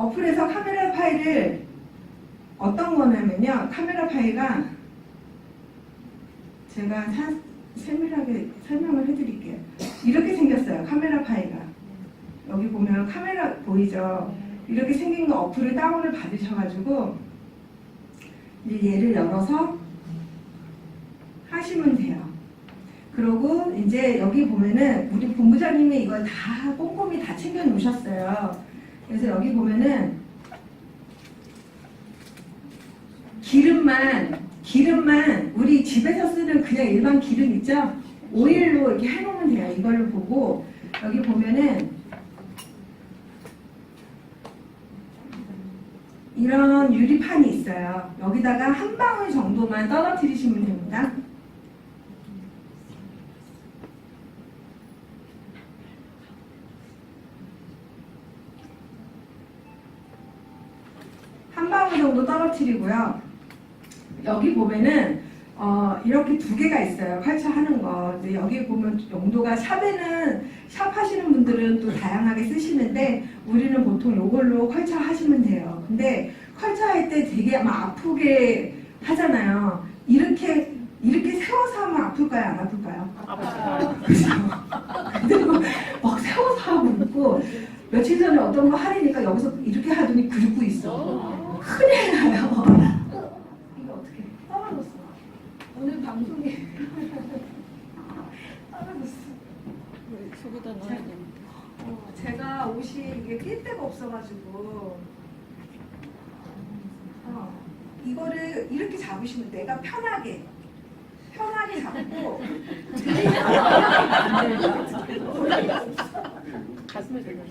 어플에서 카메라 파일을 어떤 거냐면요. 카메라 파일가 제가 사, 세밀하게 설명을 해드릴게요. 이렇게 생겼어요. 카메라 파일가. 여기 보면 카메라 보이죠? 이렇게 생긴 거 어플을 다운을 받으셔가지고 이제 얘를 열어서 하시면 돼요. 그리고 이제 여기 보면은 우리 본부장님이 이걸 다 꼼꼼히 다 챙겨 놓으셨어요. 그래서 여기 보면은 기름만 기름만 우리 집에서 쓰는 그냥 일반 기름 있죠? 오일로 이렇게 해놓으면 돼요. 이걸로 보고 여기 보면은 이런 유리판이 있어요. 여기다가 한 방울 정도만 떨어뜨리시면 됩니다. 한 방울 정도 떨어뜨리고요. 여기 보면은 어, 이렇게 두 개가 있어요. 컬처하는 거. 근데 여기 보면 용도가 샵에는 샵 하시는 분들은 또 다양하게 쓰시는데 우리는 보통 이걸로 컬처 하시면 돼요. 근데 컬처 할 때 되게 막 아프게 하잖아요. 이렇게 이렇게 세워서 하면 아플까요? 안 아플까요? 그죠? 근데 뭐막 세워서 하고 있고 며칠 전에 어떤 거 하려니까 여기서 이렇게 하더니 긁고 있어. 큰일 나요. 이거 어떻게 떨어졌어? 오늘 방송에 떨어졌어. 저기다 넣어야 되는데. 어, 제가 옷이 이게 낄 데가 없어가지고 어, 이거를 이렇게 잡으시면 내가 편하게 편하게 잡고 가슴에 들려.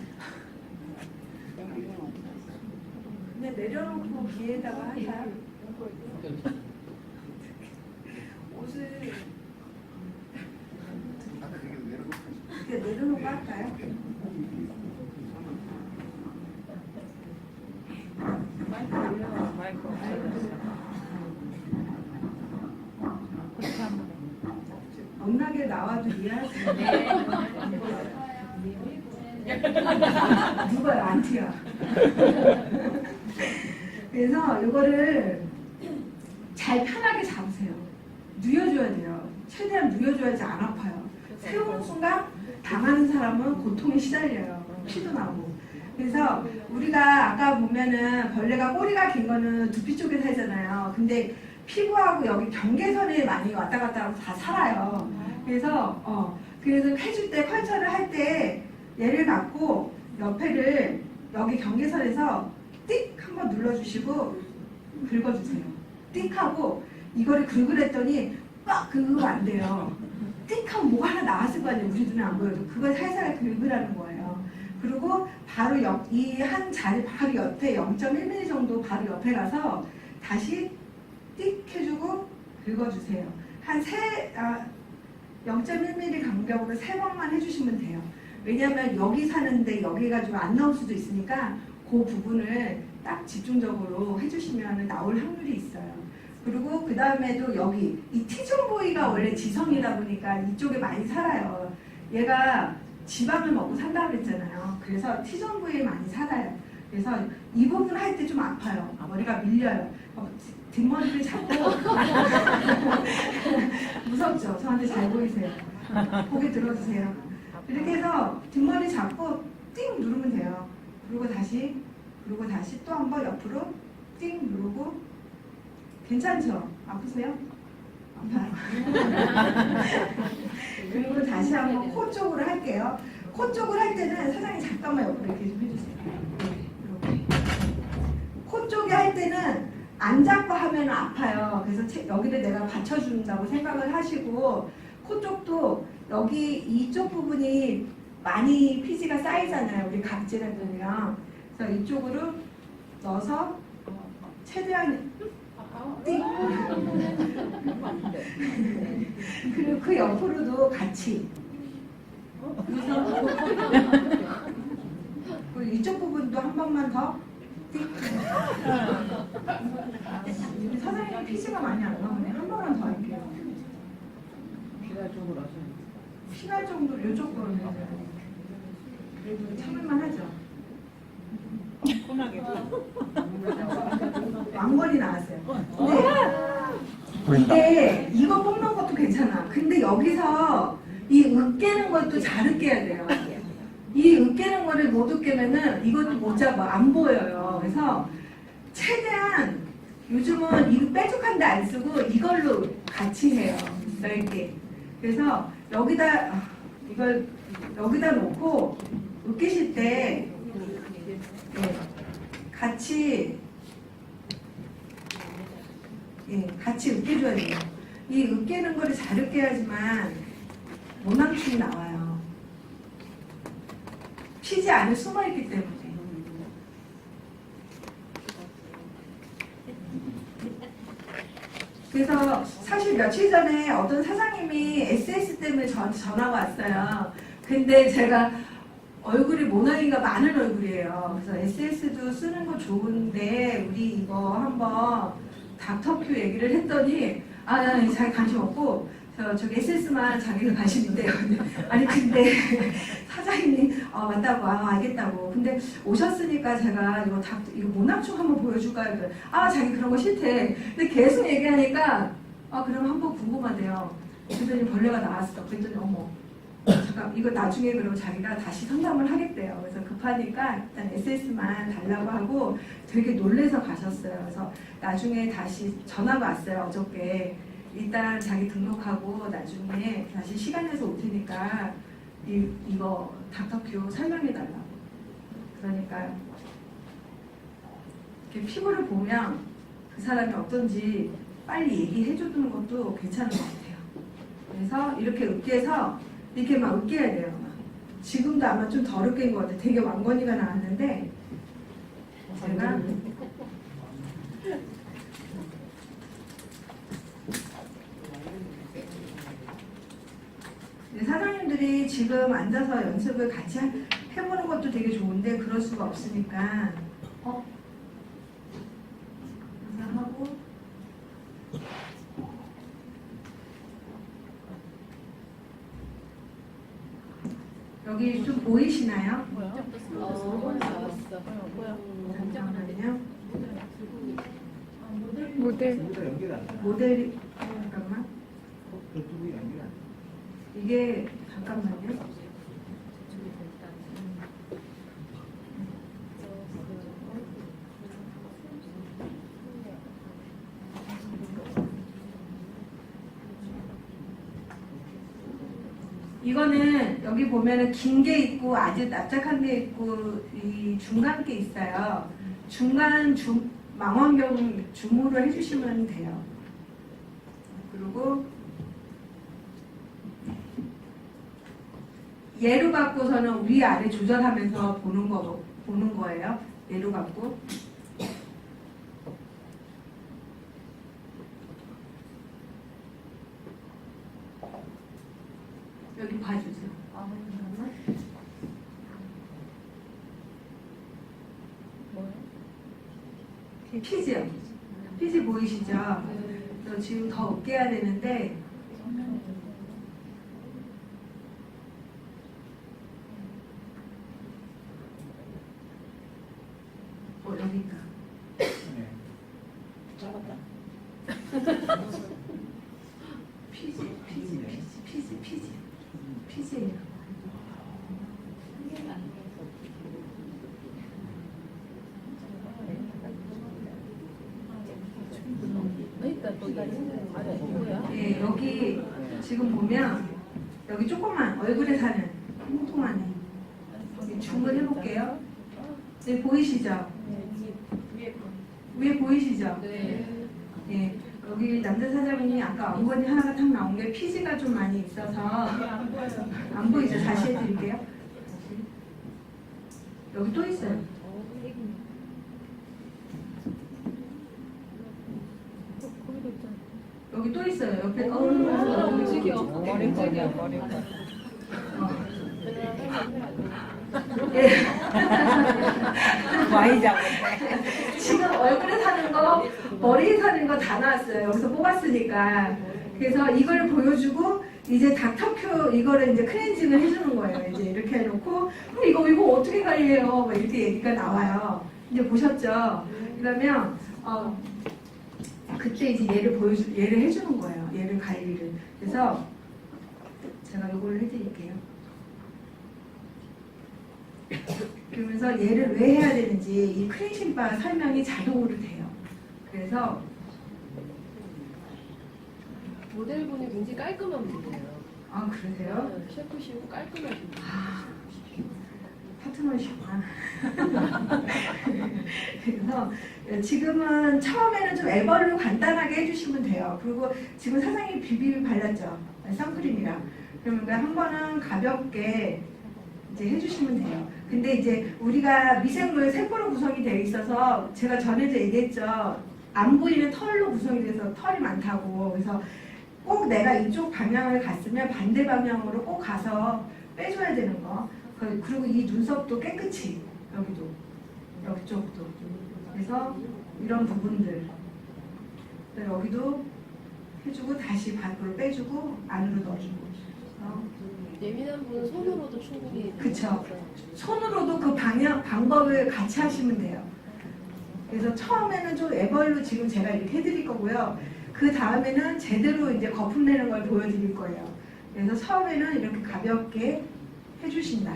그냥 내려놓고 귀에다가 할까요? 옷을 이렇게 내려놓고 할까요? 마이크 없어졌어. 못나게 나와도 이해할 수 있는 누가요? 안티야. 그래서 이거를 잘 편하게 잡으세요. 누워줘야 돼요. 최대한 누워줘야지 안 아파요. 세우는 순간 당하는 사람은 고통에 시달려요. 피도 나고. 그래서 우리가 아까 보면은 벌레가 꼬리가 긴 거는 두피 쪽에 살잖아요. 근데 피부하고 여기 경계선에 많이 왔다 갔다 하고 다 살아요. 그래서 어 그래서 해줄 때 컬처를 할 때 얘를 갖고 옆에를 여기 경계선에서 띡 한번 눌러주시고 긁어주세요. 띡 하고 이거를 긁으랬더니 빡 긁으면 안 돼요. 띡 하면 뭐가 하나 나왔을 거 아니에요. 우리 눈에 안 보여도 그걸 살살 긁으라는 거예요. 그리고 바로 이한 자리 바로 옆에 0.1mm 정도 바로 옆에 가서 다시 띡 해주고 긁어주세요. 한 세, 아, 0.1mm 간격으로 세 번만 해주시면 돼요. 왜냐하면 여기 사는데 여기 가지고 안 나올 수도 있으니까 그 부분을 딱 집중적으로 해주시면 나올 확률이 있어요. 그리고 그 다음에도 여기 이 티존보이가 원래 지성이다 보니까 이쪽에 많이 살아요. 얘가 지방을 먹고 산다 그랬잖아요. 그래서 티존보이에 많이 살아요. 그래서 이 부분 할 때 좀 아파요. 머리가 밀려요. 어, 뒷머리를 잡고 무섭죠? 저한테 잘 보이세요. 고개 들어주세요. 이렇게 해서 뒷머리 잡고 띵 누르면 돼요. 그리고 다시 그리고 다시 또 한 번 옆으로 띵 누르고 괜찮죠? 아프세요? 아파요. 그리고 다시 한번 코 쪽으로 할게요. 코 쪽을 할 때는 사장님 잠깐만 옆으로 이렇게 좀 해주세요. 코 쪽에 할 때는 안 잡고 하면 아파요. 그래서 체- 여기를 내가 받쳐준다고 생각을 하시고 코 쪽도 여기 이쪽 부분이 많이 피지가 쌓이잖아요. 우리 각질에 보면. 그래서 이쪽으로 넣어서 최대한 띵. 그리고 그 옆으로도 같이. 그리고 이쪽 부분도 한 번만 더. 띵. 우리 사장님 피지가 많이 안 나오네. 한 번만 더 할게요. 귀가 쪽으로 하셔. 피날 정도로 요 정도는 그래도 참을만 하죠. 왕건이 나왔어요. 근데 이게 이거 뽑는 것도 괜찮아. 근데 여기서 이 으깨는 것도 잘 으깨야 돼요. 이 으깨는 거를 못 으깨면은 이것도 못 잡아. 안 보여요. 그래서 최대한 요즘은 이거 뾰족한데 안 쓰고 이걸로 같이 해요. 넓게. 그래서 여기다 아, 이걸 여기다 놓고 으깨실 때 예, 같이 예, 같이 으깨줘야 돼요. 이 으깨는 거를 잘 으깨야지만 모낭충이 나와요. 피지 안에 숨어 있기 때문에. 그래서 사실 며칠 전에 어떤 사장님이 SS 때문에 저한테 전화가 왔어요. 근데 제가 얼굴이 모낭이가 많은 얼굴이에요. 그래서 SS도 쓰는 거 좋은데 우리 이거 한번 닥터큐 얘기를 했더니 아 나는 자기 관심 없고 저 저기 SS만 자기가 관심 있대요. 아니 근데 사장님이 어 맞다고 아 알겠다고. 근데 오셨으니까 제가 이거 닥 이거 모낭충 한번 보여줄까요? 아 자기 그런 거 싫대. 근데 계속 얘기하니까 아 그럼 한번 궁금하대요. 그랬더니 벌레가 나왔어. 그랬더니 어머 잠깐 이거 나중에 그럼 자기가 다시 상담을 하겠대요. 그래서 급하니까 일단 SS만 달라고 하고 되게 놀래서 가셨어요. 그래서 나중에 다시 전화가 왔어요. 어저께 일단 자기 등록하고 나중에 다시 시간 내서 올 테니까 이, 이거 닥터큐 설명해 달라고. 그러니까 이렇게 피부를 보면 그 사람이 어떤지 빨리 얘기해 주는 것도 괜찮은 것 같아요. 그래서 이렇게 으깨서 이렇게 막 으깨야 돼요. 막. 지금도 아마 좀 덜 으깬 것 같아요. 되게 왕건이가 나왔는데 제가 네, 사장님들이 지금 앉아서 연습을 같이 하- 해보는 것도 되게 좋은데 그럴 수가 없으니까 어? 하고 여기 좀 보이시나요? 뭐야? 어, 나왔어. 뭐야? 잠깐만요. 모델. 모델이 잠깐만 안 돼. 이게 잠깐만요. 이거는 여기 보면은 긴 게 있고 아주 납작한 게 있고 이 중간 게 있어요. 중간 중 망원경 줌으로 해주시면 돼요. 그리고 얘로 갖고서는 위 아래 조절하면서 보는 거 보는 거예요. 얘로 갖고 여기 봐주세요. 뭐야? 피지요. 피지 보이시죠? 저 지금 더 으깨야 되는데 어 여기가 네. 잡았다. 피지 피지 피지 피지 피지 피지예요. 그러니까 또 이거 아래 뭐야? 예, 여기 지금 보면 여기 조금만 얼굴에 사는 통통한 애 여기 줌을 해볼게요. 네 보이시죠? 위에 보이시죠? 네. 예, 여기 남자 사장님이 아까 엉덩이 하나가 탁 나온 게 피지가 좀 많이 있어서 안 보이죠? 다시 해드릴게요. 여기 또 있어요. 여기 또 있어요. 옆에 어, 어, 움직여. 머리카락이야, 머리카락. 예. 잡았네. 지금 얼굴에 사는 거, 머리에 사는 거 다 나왔어요. 여기서 뽑았으니까. 그래서 이걸 보여주고 이제 닥터큐 이거를 이제 클렌징을 해주는 거예요. 이제 이렇게 해놓고 이거 이거 어떻게 관리해요? 막 이렇게 얘기가 나와요. 이제 보셨죠? 그러면 어, 그때 이제 얘를 보여주 얘를 해주는 거예요. 얘를 관리를. 그래서 제가 이걸 해드릴게요. 그러면서 얘를 왜 해야 되는지 이 크린심바 설명이 자동으로 돼요. 그래서 모델분이 굉장히 깔끔한 분이에요. 아 그러세요? 네, 셰프시고 깔끔하신 분. 아, 파트너시구나. 그래서 지금은 처음에는 좀 애벌로 간단하게 해주시면 돼요. 그리고 지금 사장님이 비비 발랐죠? 선크림이랑. 그러면 한 번은 가볍게 이제 해주시면 돼요. 근데 이제 우리가 미생물 세포로 구성이 되어 있어서 제가 전에도 얘기했죠. 안 보이는 털로 구성이 돼서 털이 많다고. 그래서 꼭 내가 이쪽 방향을 갔으면 반대 방향으로 꼭 가서 빼줘야 되는 거. 그- 그리고 이 눈썹도 깨끗이 여기도 여기 쪽도. 그래서 이런 부분들 여기도 해주고 다시 밖으로 빼주고 안으로 넣어주고. 그래서 예민한 분은 손으로도 충분히. 그쵸. 손으로도 그 방향 방법을 같이 하시면 돼요. 그래서 처음에는 좀 애벌로 지금 제가 이렇게 해드릴 거고요. 그 다음에는 제대로 이제 거품 내는 걸 보여드릴 거예요. 그래서 처음에는 이렇게 가볍게 해주신다.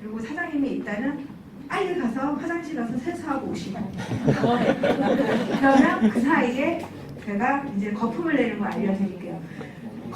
그리고 사장님이 일단은 빨리 가서 화장실 가서 세수하고 오시고. 그러면 그 사이에 제가 이제 거품을 내는 거 알려드릴게요.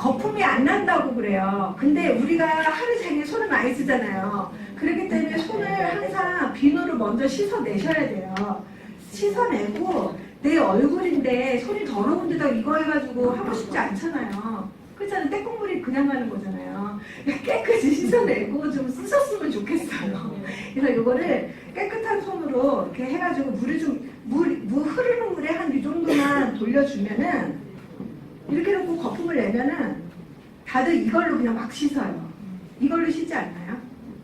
거품이 안 난다고 그래요. 근데 우리가 하루 종일 손을 많이 쓰잖아요. 그렇기 때문에 손을 항상 비누로 먼저 씻어내셔야 돼요. 씻어내고 내 얼굴인데 손이 더러운 데다 이거 해가지고 하고 싶지 않잖아요. 그렇잖아요. 때국물이 그냥 가는 거잖아요. 깨끗이 씻어내고 좀 쓰셨으면 좋겠어요. 그래서 이거를 깨끗한 손으로 이렇게 해가지고 물을 좀, 물, 물 흐르는 물에 한 이 정도만 돌려주면은 이렇게 놓고 거품을 내면은 다들 이걸로 그냥 막 씻어요. 이걸로 씻지 않나요?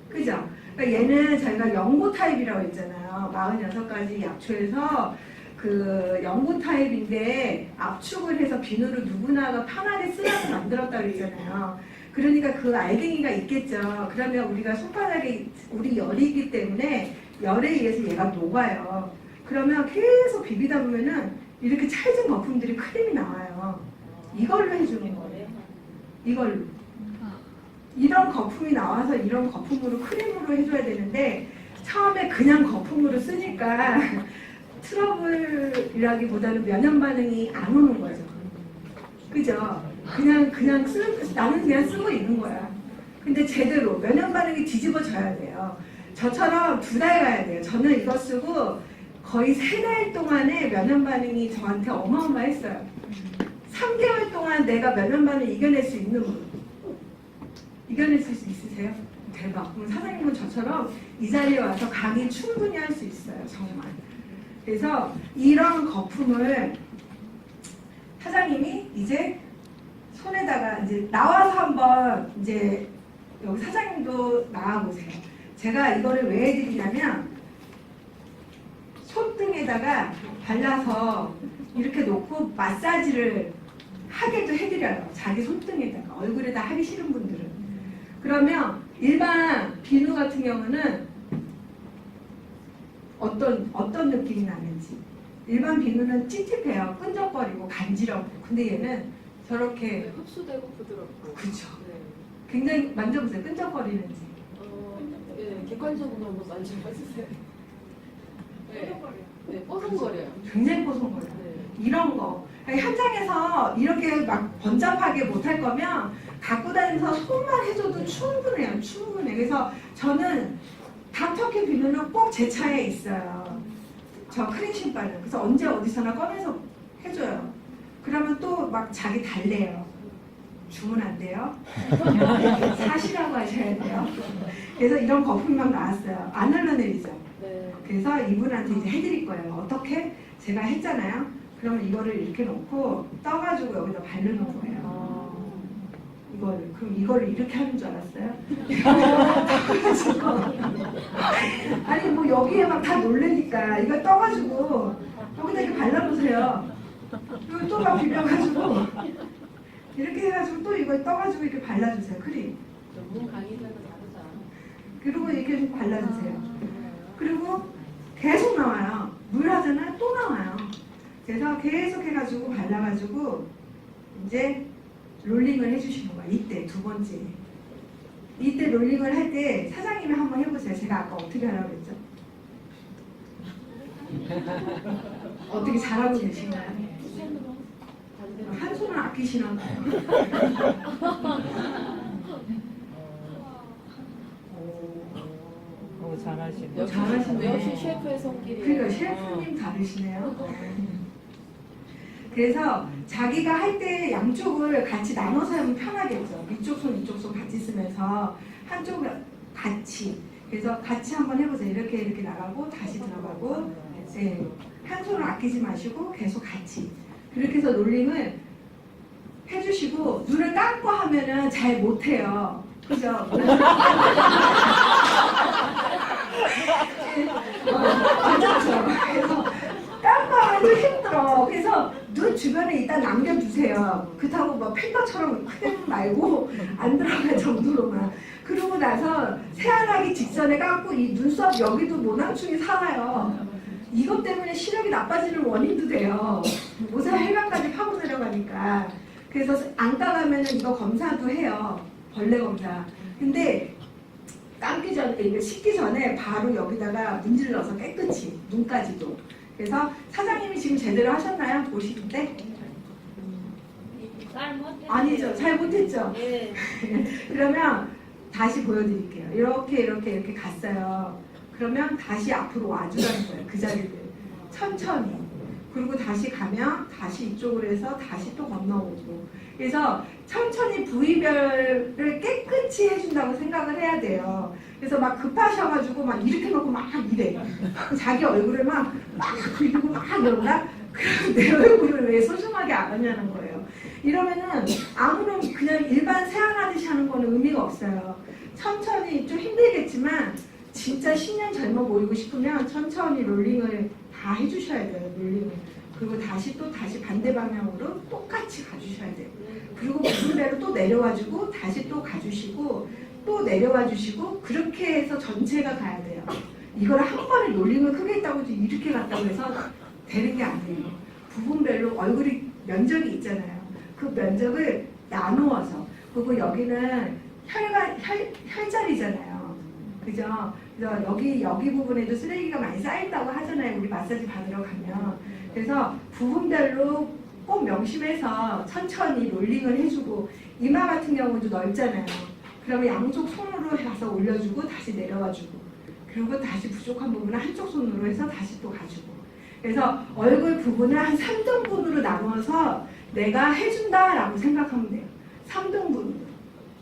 그죠? 그러니까 얘는 저희가 연고 타입이라고 했잖아요. 46가지 약초에서 그 연고 타입인데 압축을 해서 비누를 누구나가 편하게 쓰라고 만들었다고 그랬잖아요. 그러니까 그 알갱이가 있겠죠. 그러면 우리가 손바닥에 우리 열이기 때문에 열에 의해서 얘가 녹아요. 그러면 계속 비비다 보면은 이렇게 찰진 거품들이 크림이 나와요. 이걸로 해주는 거예요. 이걸로. 이런 거품이 나와서 이런 거품으로 크림으로 해줘야 되는데 처음에 그냥 거품으로 쓰니까 트러블이라기보다는 면역 반응이 안 오는 거죠. 그죠? 그냥 그냥 쓰 나는 그냥 쓰고 있는 거야. 근데 제대로 면역 반응이 뒤집어져야 돼요. 저처럼 두 달 가야 돼요. 저는 이거 쓰고 거의 세 달 동안에 면역 반응이 저한테 어마어마했어요. 3개월 동안 내가 반응 이겨낼 수 있는 분. 이겨낼 수 있으세요? 대박. 그럼 사장님은 저처럼 이 자리에 와서 강의 충분히 할 수 있어요. 정말. 그래서 이런 거품을 사장님이 이제 손에다가 이제 나와서 한번 이제 여기 사장님도 나와 보세요. 제가 이거를 왜 해드리냐면 손등에다가 발라서 이렇게 놓고 마사지를 하게도 해드려요. 자기 손등에다가 얼굴에다 하기 싫은 분들은. 그러면 일반 비누 같은 경우는 어떤 어떤 느낌이 나는지 일반 비누는 찝찝해요. 끈적거리고 간지럽고. 근데 얘는 저렇게 네, 흡수되고 부드럽고. 그쵸. 네. 굉장히 만져보세요. 끈적거리는지. 어, 예, 객관적으로 한번 만져봐주세요. 네, 네, 뽀송거려요. 굉장히 뽀송거려요. 네. 이런 거. 그러니까 현장에서 이렇게 막 번잡하게 못할 거면 갖고 다니면서 손만 해줘도 충분해요. 충분해. 그래서 저는 닥터케 비누는 꼭 제 차에 있어요. 저 크림 신발은. 그래서 언제 어디서나 꺼내서 해줘요. 그러면 또 막 자기 달래요. 주문 안 돼요? 사시라고 하셔야 돼요. 그래서 이런 거품이 막 나왔어요. 안 흘러내리죠. 네. 그래서 이분한테 이제 해드릴 거예요. 어떻게? 제가 했잖아요. 그러면 이거를 이렇게 놓고 떠가지고 여기다 바르는 거예요. 아, 이거를. 그럼 이거를 이렇게 하는 줄 알았어요? 아니 뭐 여기에 막 다 놀래니까 이거 떠가지고 여기다 이렇게 발라보세요. 그리고 또 막 비벼가지고 이렇게 해가지고 또 이거 떠가지고 이렇게 발라주세요. 크림. 전문 강의자는 다르다. 그리고 이렇게 좀 발라주세요. 그리고 계속 나와요. 물 하잖아요. 또 나와요. 그래서 계속 해가지고 발라가지고 이제 롤링을 해주시는 거야. 이때 두 번째. 이때 롤링을 할 때 사장님이 한번 해보세요. 제가 아까 어떻게 하라고 했죠? 어떻게 잘하고 계신가요? 반대로. 한 손을 아끼시나 봐요. 오, 잘하시네. 어, 잘하시네. 역시 셰프의 손길이. 그러니까 셰프님 다르시네요. 그래서 자기가 할 때 양쪽을 같이 나눠서 하면 편하겠죠. 이쪽 손 이쪽 손 같이 쓰면서 한쪽을 같이 그래서 같이 한번 해보세요. 이렇게 이렇게 나가고 다시 들어가고 네. 한 손을 아끼지 마시고 계속 같이 그렇게 해서 롤링을 해주시고 눈을 감고 하면은 잘 못해요. 그죠? 어, 맞죠? 그래서 감고 하면 좀 힘들어. 그래서 눈 주변에 일단 남겨두세요. 그렇다고 뭐 팬더처럼 크게 말고 안 들어갈 정도로만. 그러고 나서 세안하기 직전에 감고 이 눈썹 여기도 모낭충이 살아요. 이것 때문에 시력이 나빠지는 원인도 돼요. 모사 혈관까지 파고 내려가니까. 그래서 안 까 가면 이거 검사도 해요. 벌레 검사. 근데 감기 전에, 이거 씻기 전에 바로 여기다가 문질러서 깨끗이, 눈까지도. 그래서 사장님이 지금 제대로 하셨나요? 보실 때? 아니죠. 잘 못했죠. 예. 그러면 다시 보여드릴게요. 이렇게 이렇게 이렇게 갔어요. 그러면 다시 앞으로 와주라는 거예요. 그 자리를 천천히. 그리고 다시 가면 다시 이쪽으로 해서 다시 또 건너오고. 그래서 천천히 부위별을 깨끗이 해준다고 생각을 해야 돼요. 그래서 막 급하셔가지고 막 이렇게 놓고 막 이래. 자기 얼굴을 막, 막 굴리고 막 이런다? 그럼 내 얼굴을 왜 소중하게 안 하냐는 거예요. 이러면은 아무런 그냥 일반 세안하듯이 하는 거는 의미가 없어요. 천천히 좀 힘들겠지만 진짜 10년 젊어 보이고 싶으면 천천히 롤링을 다 해주셔야 돼요. 롤링을. 그리고 다시 또 다시 반대 방향으로 똑같이 가주셔야 돼요. 그리고 무슨대로 또 내려와주고 다시 또 가주시고 또 내려와 주시고 그렇게 해서 전체가 가야 돼요. 이걸 한 번에 롤링을 크게 했다고 이렇게 갔다고 해서 되는 게 아니에요. 부분별로 얼굴이 면적이 있잖아요. 그 면적을 나누어서 그리고 여기는 혈관 혈 혈자리잖아요. 그죠? 그래서 여기 여기 부분에도 쓰레기가 많이 쌓인다고 하잖아요. 우리 마사지 받으러 가면 그래서 부분별로 꼭 명심해서 천천히 롤링을 해주고 이마 같은 경우도 넓잖아요. 그러면 양쪽 손으로 가서 올려주고 다시 내려와주고 그리고 다시 부족한 부분을 한쪽 손으로 해서 다시 또 가주고 그래서 얼굴 부분을 한 3등분으로 나눠서 내가 해준다라고 생각하면 돼요. 3등분으로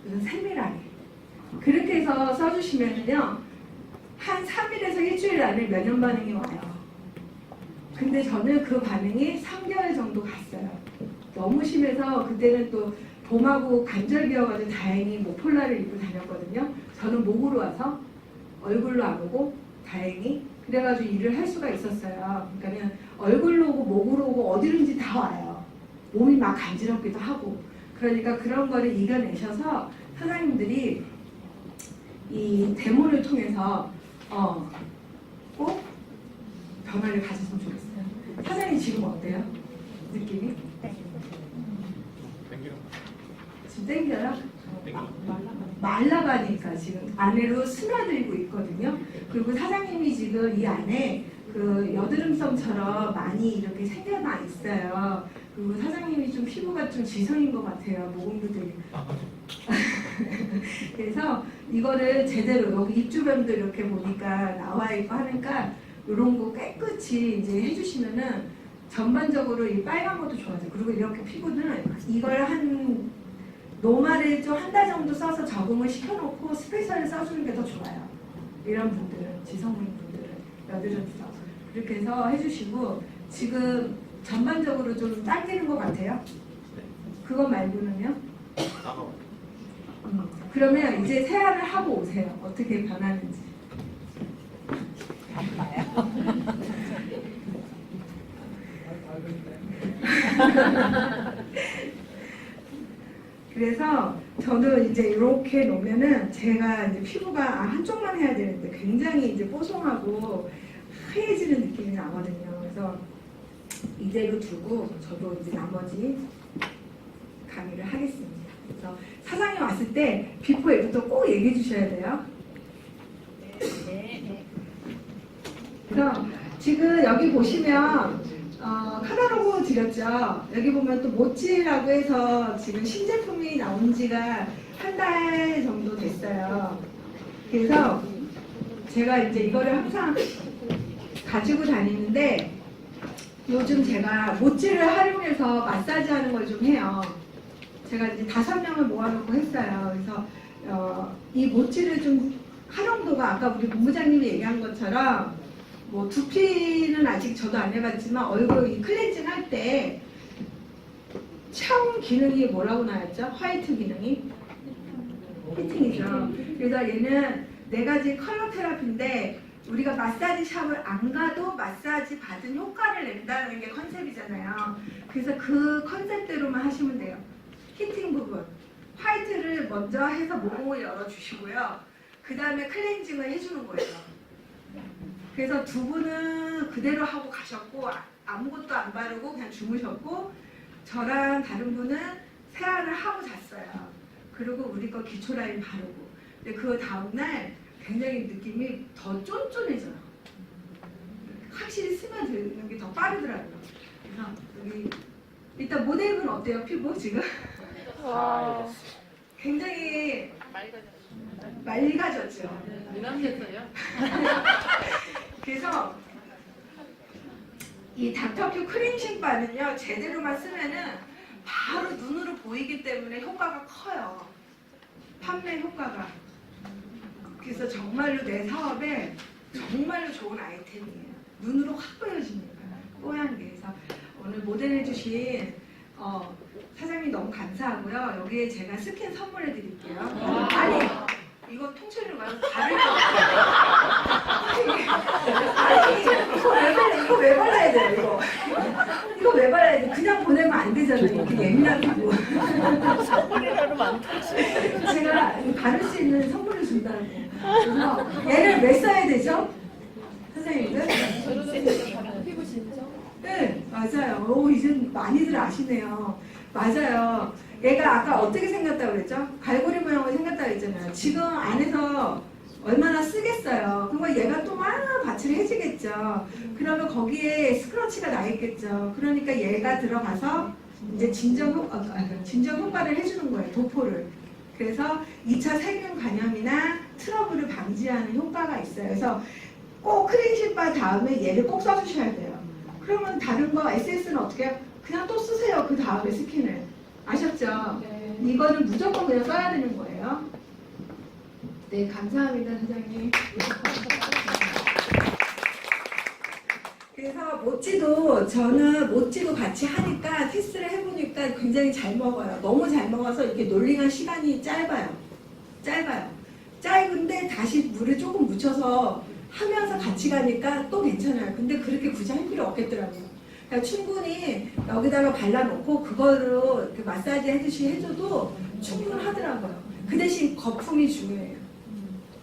그래서 세밀하게 그렇게 해서 써주시면요 한 3일에서 일주일 안에 면역 반응이 와요. 근데 저는 그 반응이 3개월 정도 갔어요. 너무 심해서 그때는 또 봄하고 관절비여가지고 다행히 뭐 폴라를 입고 다녔거든요. 저는 목으로 와서 얼굴로 안 오고 다행히 그래가지고 일을 할 수가 있었어요. 그러니까는 얼굴로 오고 목으로 오고 어디든지 다 와요. 몸이 막 간지럽기도 하고 그러니까 그런 거를 이겨내셔서 사장님들이 이 데모를 통해서 어, 꼭 변화를 가졌으면 좋겠어요. 사장님 지금 어때요? 느낌이? 지금 땡겨요? 말라가니까 지금 안으로 스며들고 있거든요. 그리고 사장님이 지금 이 안에 그 여드름성처럼 많이 이렇게 생겨나 있어요. 그리고 사장님이 좀 피부가 좀 지성인 것 같아요. 모공들이. 그래서 이거를 제대로 여기 입 주변도 이렇게 보니까 나와 있고 하니까 이런 거 깨끗이 이제 해주시면은 전반적으로 이 빨간 것도 좋아져요. 그리고 이렇게 피부는 이걸 한 노말을 좀 한 달 정도 써서 적응을 시켜놓고 스페셜을 써주는 게 더 좋아요. 이런 분들은 지성인 분들은 여드름성 그렇게 해서 해주시고 지금 전반적으로 좀 당기는 것 같아요. 그거 말고는요. 음, 그러면 이제 세안을 하고 오세요. 어떻게 변하는지. 그래서 저는 이제 이렇게 놓으면은 제가 이제 피부가 아, 한쪽만 해야 되는데 굉장히 이제 뽀송하고 해해지는 느낌이 나거든요. 그래서 이대로 두고 저도 이제 나머지 강의를 하겠습니다. 그래서 사장님 왔을 때 비포 애프터 꼭 얘기해 주셔야 돼요. 그래서 지금 여기 보시면 어, 카탈로그 드렸죠. 여기 보면 또 모찌라고 해서 지금 신제품이 나온 지가 한 달 정도 됐어요. 그래서 제가 이제 이거를 항상 가지고 다니는데 요즘 제가 모찌를 활용해서 마사지 하는 걸 좀 해요. 제가 이제 다섯 명을 모아놓고 했어요. 그래서 어, 이 모찌를 좀 활용도가 아까 우리 본부장님이 얘기한 것처럼 뭐 두피는 아직 저도 안 해봤지만 얼굴 이 클렌징 할때 처음 기능이 뭐라고 나왔죠? 화이트 기능이 히팅이죠. 그래서 얘는 네 가지 컬러 테라피인데 우리가 마사지 샵을 안 가도 마사지 받은 효과를 낸다는 게 컨셉이잖아요. 그래서 그 컨셉대로만 하시면 돼요. 히팅 부분. 화이트를 먼저 해서 모공을 열어주시고요. 그 다음에 클렌징을 해주는 거예요. 그래서 두 분은 그대로 하고 가셨고 아- 아무것도 안 바르고 그냥 주무셨고 저랑 다른 분은 세안을 하고 잤어요. 그리고 우리 거 기초 라인 바르고. 근데 그 다음날 굉장히 느낌이 더 쫀쫀해져요. 확실히 스며드는 게 더 빠르더라고요. 그래서 여기 일단 모델분 어때요 피부 지금? 굉장히 맑아졌죠. 유감됐어요? 그래서 이 닥터큐 크림 신바는요 제대로만 쓰면은 바로 눈으로 보이기 때문에 효과가 커요. 판매 효과가. 그래서 정말로 내 사업에 정말로 좋은 아이템이에요. 눈으로 확 보여지니까 뽀얀 게. 그래서 오늘 모델해주신 어, 사장님 너무 감사하고요. 여기에 제가 스킨 선물해 드릴게요. 아니 이거 통째로 말고 다를 거 아니 이거 왜 발라 이거 왜 발라야 돼요 이거 그냥 보내면 안 되잖아요. 이렇게 예민하다고. 제가 이거 바를 수 있는 선물을 준다고. 그래서 얘를 왜 써야 되죠? 선생님들? 피부 진정? 네 맞아요. 오 이제 많이들 아시네요. 맞아요. 얘가 아까 어떻게 생겼다고 그랬죠? 갈고리 모양으로 생겼다고 했잖아요. 지금 안에서 얼마나 쓰겠어요. 그러면 얘가 또 막 밭을 해지겠죠. 그러면 거기에 스크러치가 나 있겠죠. 그러니까 얘가 들어가서 이제 진정 효, 아, 아, 진정 효과를 해주는 거예요. 도포를. 그래서 2차 세균 감염이나 트러블을 방지하는 효과가 있어요. 그래서 꼭 크림실바 다음에 얘를 꼭 써주셔야 돼요. 그러면 다른 거 SS는 어떻게 해요? 그냥 또 쓰세요. 그 다음에 스킨을. 아셨죠? 네. 이거는 무조건 그냥 써야 되는 거예요. 네, 감사합니다, 사장님. 그래서 모찌도 저는 모찌도 같이 하니까 테스트를 해보니까 굉장히 잘 먹어요. 너무 잘 먹어서 이렇게 놀링한 시간이 짧아요. 짧아요. 짧은데 다시 물에 조금 묻혀서 하면서 같이 가니까 또 괜찮아요. 근데 그렇게 굳이 할 필요 없겠더라고요. 그러니까 충분히 여기다가 발라놓고 이렇게 마사지 해주시 해줘도 충분하더라고요. 그 대신 거품이 중요해요.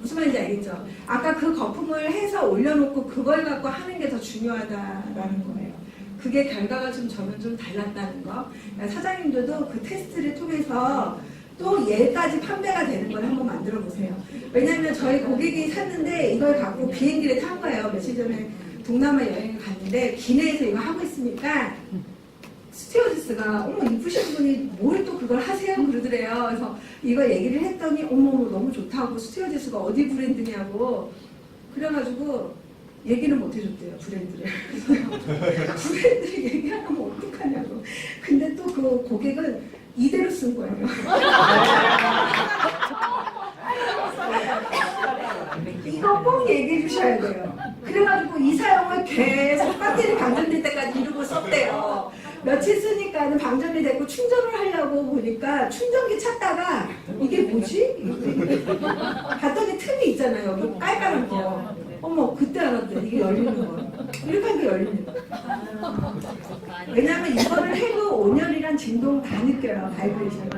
무슨 말인지 알겠죠? 아까 그 거품을 해서 올려놓고 그걸 갖고 하는 게 더 중요하다라는 거예요. 그게 결과가 좀 저는 좀 달랐다는 거. 그러니까 사장님들도 그 테스트를 통해서 또 얘까지 판매가 되는 걸 한번 만들어 보세요. 왜냐하면 저희 고객이 샀는데 이걸 갖고 비행기를 탄 거예요. 며칠 전에 동남아 여행을 갔는데 기내에서 이거 하고 있으니까 스튜어디스가 어머 이쁘신 분이 뭘 또 그걸 하세요 그러더래요. 그래서 이거 얘기를 했더니 어머 너무 좋다고 스튜어디스가 어디 브랜드냐고 그래가지고 얘기는 못 해줬대요 브랜드를. 브랜드 얘기하면 어떡하냐고. 근데 또 그 고객은 이대로 쓴 거예요. 이거 꼭 얘기해 주셔야 돼요. 그래가지고 이 사용을 계속 배터리 방전될 때까지 이러고 썼대요. 며칠 쓰니까는 방전이 됐고 충전을 하려고 보니까 충전기 찾다가 이게 뭐지? 봤더니 틈이 있잖아요. 여기 깔깔한 거. 어머 그때 알았대. 이게 열리는 거. 이렇게 하니까 열리는 거. 왜냐하면 이거를 해도 온열이란 진동 다 느껴요. 바이브레이션을.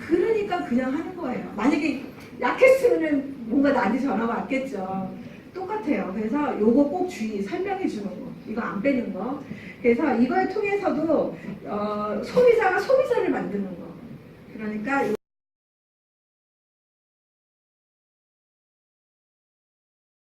그러니까 그냥 하는 거예요. 만약에 약했으면 뭔가 나한테 전화가 왔겠죠. 또 똑같아요. 그래서 요거 꼭 주의 설명해 주는 거. 이거 안 빼는 거. 그래서 이걸 통해서도 어, 소비자가 소비자를 만드는 거. 그러니까